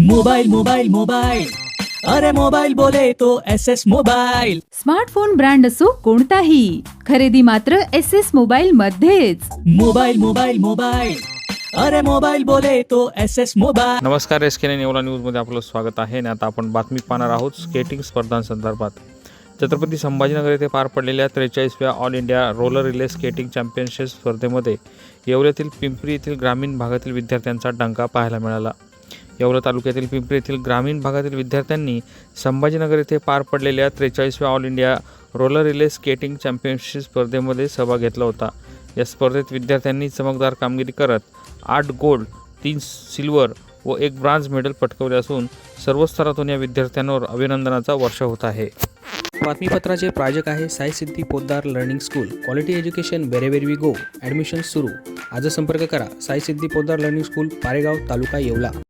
Mobile mobile mobile. अरे mobile बोले तो S S mobile. Smartphone brand असो कोणताही खरेदी मात्र एस एस मोबाईल मध्येच. Mobile mobile mobile. अरे मोबाइल बोले तो एस एस मोबाइल। नमस्कार एस के नेवला न्यूजमध्ये आपलं स्वागत आहे आणि आता आपण बातमी पाहणार आहोत स्केटिंग स्पर्धांसंदर्भात छत्रपती संभाजीनगर येथे पार पडलेल्या त्रेचाळीसव्या all India roller relay skating championship स्पर्धेमध्ये येवल्यातील पिंपरी येथील ग्रामीण भागातील विद्यार्थ्यांचा डंका पाहायला मिळाला. येवला तालुक्यातील पिंपरी येथील ग्रामीण भागातील विद्यार्थ्यांनी संभाजीनगर येथे पार पडलेल्या त्रेचाळीसव्या all India roller relay skating championship स्पर्धेमध्ये सहभाग घेतला होता. या स्पर्धेत विद्यार्थ्यांनी चमकदार कामगिरी करत आठ गोल्ड तीन सिल्वर व एक ब्रांझ मेडल पटकवले असून सर्व स्तरातून या विद्यार्थ्यांवर अभिनंदनाचा वर्ष होत आहे. बातमीपत्राचे प्रायोजक आहे Sai Siddhi Poddar learning school. Quality education wherever we go. Admission सुरू. आज संपर्क करा. Sai Siddhi Poddar learning school Paregaon taluka Yeola.